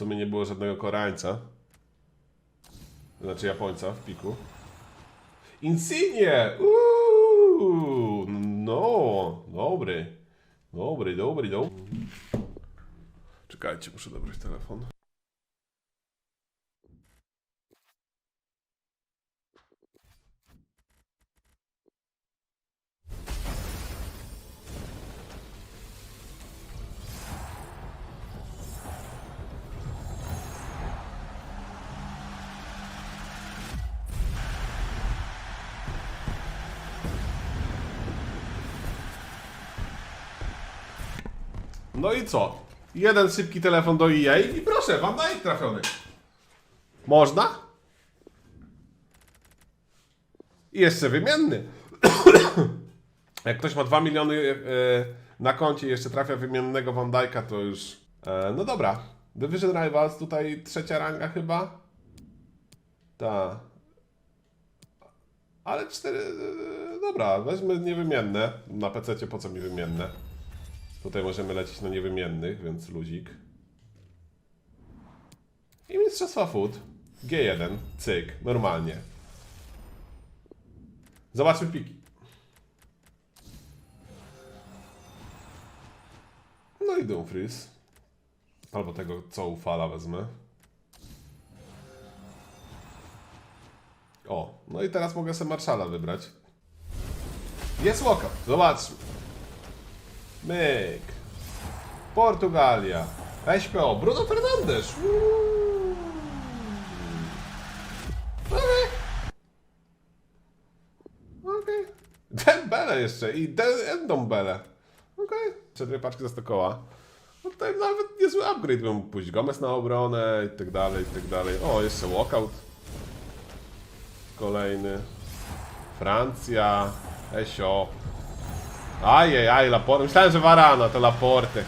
sumie nie było żadnego Koreańca. Znaczy Japońca w piku. Insigne! Uuu, no, dobry. Dobry, dobry, dobry. Czekajcie, muszę dobrać telefon. No i co? Jeden szybki telefon do EA i proszę, wam daję trafiony. Można? I jeszcze wymienny. Jak ktoś ma 2 miliony e, na koncie i jeszcze trafia wymiennego Van Dijk'a, to już... E, no dobra. Division Rivals, tutaj trzecia ranga chyba. Ta. Ale cztery... e, Dobra, weźmy niewymienne. Na PC po co mi wymienne? Tutaj możemy lecieć na niewymiennych, więc luzik. I Mistrzostwa Food. G1. Cyk. Normalnie. Zobaczmy piki. No i Dumfries. Albo tego, co ufala wezmę. O, no i teraz mogę sobie Marszala wybrać. Jest walkout. Zobaczmy. Myk. Portugalia. SPO. Bruno Fernandes. Uuu. Okej. Okej. Dembele jeszcze i Endombele. Okej. Jeszcze dwie paczki za 100 koła. No tutaj nawet niezły upgrade bym mógł pójść. Gomez na obronę i tak dalej, i tak dalej. O, jeszcze walkout. Kolejny. Francja. Esio. Ajajaj, Laporte. Myślałem, że Varana to Laporte.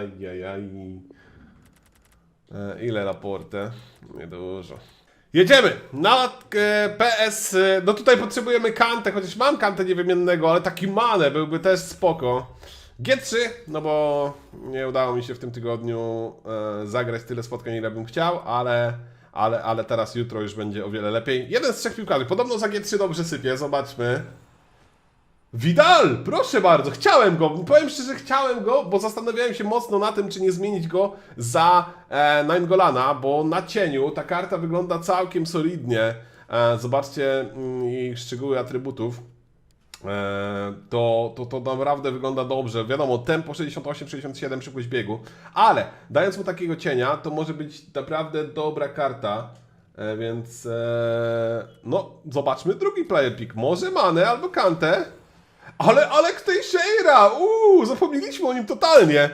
Ajajaj. E, ile Laporte? Niedużo. Jedziemy na PS. No tutaj potrzebujemy kantę, chociaż mam kantę niewymiennego, ale taki mane byłby też spoko. G3, no bo nie udało mi się w tym tygodniu e, zagrać tyle spotkań, ile bym chciał, ale, ale, ale teraz jutro już będzie o wiele lepiej. Jeden z trzech piłkarzy, podobno za G3 dobrze sypie, zobaczmy. Vidal, proszę bardzo, chciałem go. Powiem szczerze, chciałem go, bo zastanawiałem się mocno na tym, czy nie zmienić go za e, Naingolana, bo na cieniu ta karta wygląda całkiem solidnie. E, zobaczcie mm, jej szczegóły atrybutów. E, to, to, to naprawdę wygląda dobrze. Wiadomo, tempo 68-67, szybkość biegu, ale dając mu takiego cienia, to może być naprawdę dobra karta. E, więc e, no, zobaczmy drugi player pick. Może Mane albo Kante. Ale Alek Teixeira! Uuu, zapomnieliśmy o nim totalnie!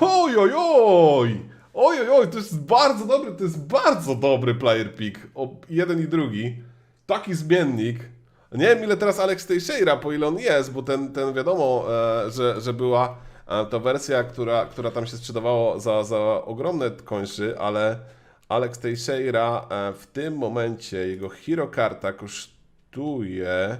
Oj, oj, oj! Oj, oj, oj, to jest bardzo dobry, to jest bardzo dobry player pick. O, jeden i drugi. Taki zmiennik. Nie wiem ile teraz Alex Teixeira, po ile on jest, bo ten, ten wiadomo, e, że, że była e, to wersja, która, która tam się sprzedawała za, za ogromne końszy, ale Alex Teixeira e, w tym momencie, jego hero karta kosztuje...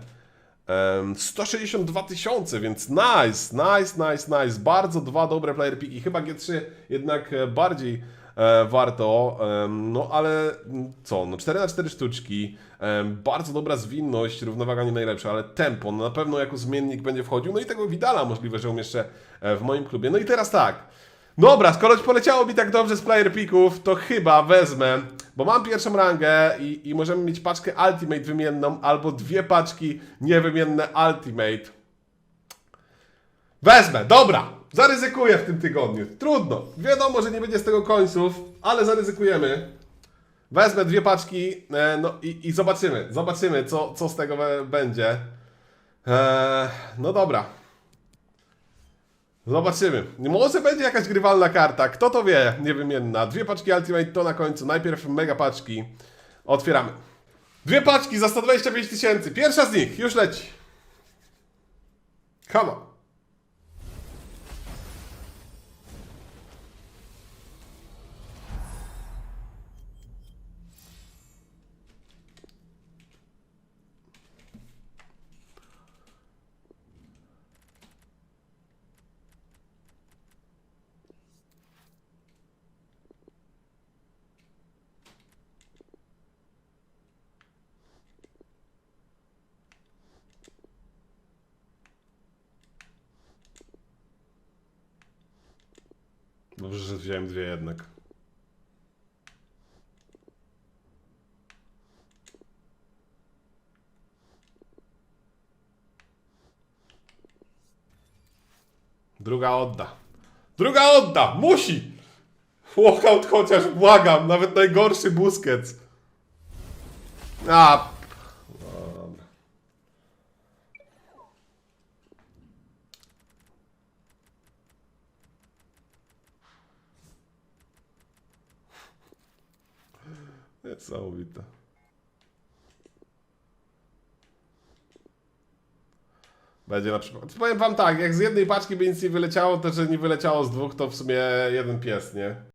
Em, 162 tysiące, więc nice, nice, nice, nice. Bardzo dwa dobre player picki. Chyba G3 jednak e, bardziej e, warto. No ale mm, co, no 4 na 4 sztuczki. Bardzo dobra zwinność, równowaga nie najlepsza, ale tempo no, na pewno jako zmiennik będzie wchodził. No i tego Widala możliwe, że umieszczę e, w moim klubie. No i teraz tak. Dobra, skoro poleciało mi tak dobrze z player picków, to chyba wezmę, bo mam pierwszą rangę i, i możemy mieć paczkę Ultimate wymienną albo dwie paczki niewymienne Ultimate. Wezmę, dobra, zaryzykuję w tym tygodniu. Trudno, wiadomo, że nie będzie z tego końców, ale zaryzykujemy. Wezmę dwie paczki e, no i, i zobaczymy, zobaczymy co, co z tego będzie. Eee, no dobra. Zobaczymy. Może będzie jakaś grywalna karta. Kto to wie? Niewymienna. Dwie paczki Ultimate to na końcu. Najpierw mega paczki. Otwieramy. Dwie paczki za 125 tysięcy. Pierwsza z nich. Już leci. Come on. Dobrze, że wziąłem dwie jednak. Druga odda. Druga odda! Musi! Walkout chociaż, błagam, nawet najgorszy Busquets. A. Dobra. Niesamowite. Będzie na przykład. Powiem wam tak, jak z jednej paczki by nic nie wyleciało, to że nie wyleciało z dwóch, to w sumie jeden pies, nie?